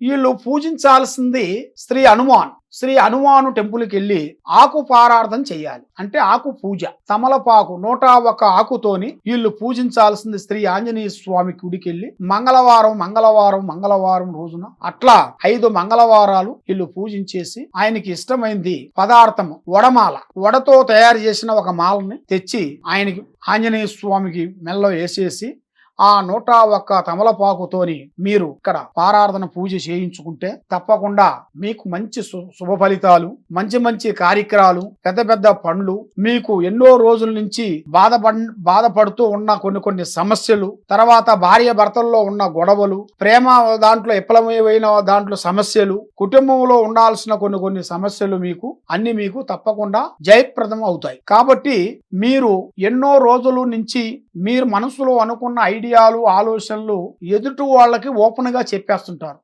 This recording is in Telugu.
వీళ్ళు పూజించాల్సింది శ్రీ హనుమాన్. శ్రీ హనుమాను టెంపుల్కి వెళ్ళి ఆకు పారార్థం చేయాలి. అంటే ఆకు పూజ. తమలపాకు నూట ఒక ఆకుతోని వీళ్ళు పూజించాల్సింది శ్రీ ఆంజనేయ స్వామి గుడికి వెళ్ళి మంగళవారం మంగళవారం మంగళవారం రోజున అట్లా ఐదు మంగళవారాలు వీళ్ళు పూజించేసి ఆయనకి ఇష్టమైంది పదార్థము వడమాల. వడతో తయారు చేసిన ఒక మాలని తెచ్చి ఆయనకి ఆంజనేయ స్వామికి మెల్లో వేసేసి ఆ నూట ఒక్క తమలపాకుతోని మీరు ఇక్కడ పారార్థన పూజ చేయించుకుంటే తప్పకుండా మీకు మంచి శుభ ఫలితాలు మంచి మంచి కార్యక్రమాలు పెద్ద పెద్ద పనులు మీకు ఎన్నో రోజుల నుంచి బాధపడ బాధపడుతూ ఉన్న కొన్ని కొన్ని సమస్యలు తర్వాత భార్య భర్తల్లో ఉన్న గొడవలు ప్రేమ దాంట్లో విఫలమైన దాంట్లో సమస్యలు కుటుంబంలో ఉండాల్సిన కొన్ని కొన్ని సమస్యలు మీకు అన్ని మీకు తప్పకుండా జయప్రదం అవుతాయి. కాబట్టి మీరు ఎన్నో రోజుల నుంచి మీరు మనసులో అనుకున్న ఐడియాలు ఆలోచనలు ఎదుటి వాళ్ళకి ఓపెన్గా చెప్పేస్తుంటారు.